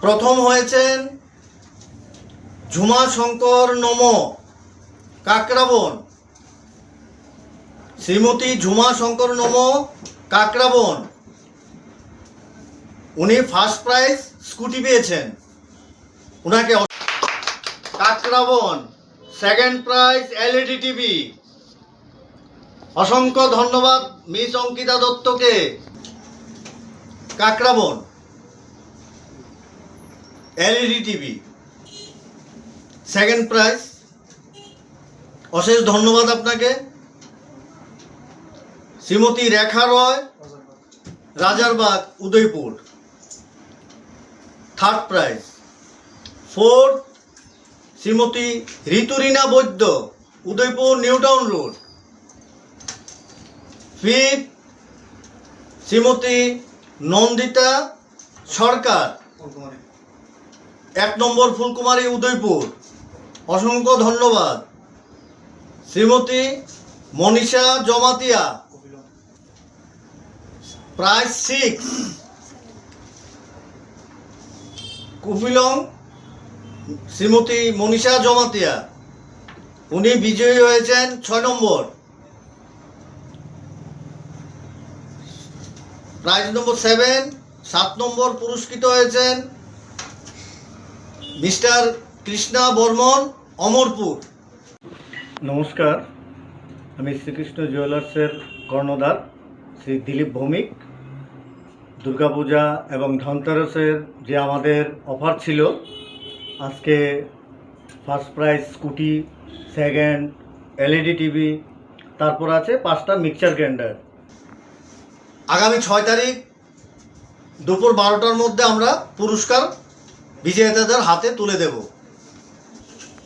প্রথম হয়েছেন ঝুমা শঙ্কর নম, কাকরাবন। শ্রীমতী ঝুমা শঙ্কর নম, কাকরাবন। উনি ফার্স্ট প্রাইজ স্কুটি পেয়েছেন। অস- Kakraban second prize LED TV অসংখ্য ধন্যবাদ miss Ankita দত্তকে। Kakraban. LED TV. Second prize অশেষ ধন্যবাদ আপনাকে। Shrimati Rekha Roy Rajarbag Udaipur. Third prize fourth Shrimati Riturina Baidya, Udaipur new town road. Fifth Shrimati Nandita Sarkar. এক নম্বর ফুলকুমারী উদয়পুর। অসংখ্য ধন্যবাদ। Shrimati Manisha Jamatia. Prize six Kufilong Shrimati Manisha Jamatia. উনি বিজয়ী হয়েছেন ছয় নম্বর। প্রাইজ নম্বর সেভেন সাত নম্বর পুরস্কৃত হয়েছেন মিস্টার কৃষ্ণা বর্মন অমরপুর। নমস্কার আমি শ্রীকৃষ্ণ জুয়েলার্সের কর্ণধার শ্রী দিলীপ ভৌমিক। দুর্গাপূজা এবং ধনতেরাসের যে আমাদের অফার ছিল আজকে first prize Scooty second LED TV তারপর আছে পাঁচটা মিক্সচার গ্রাইন্ডার। আগামী ছয় তারিখ দুপুর বারোটার মধ্যে আমরা পুরস্কার বিজেতাদের হাতে তুলে দেব।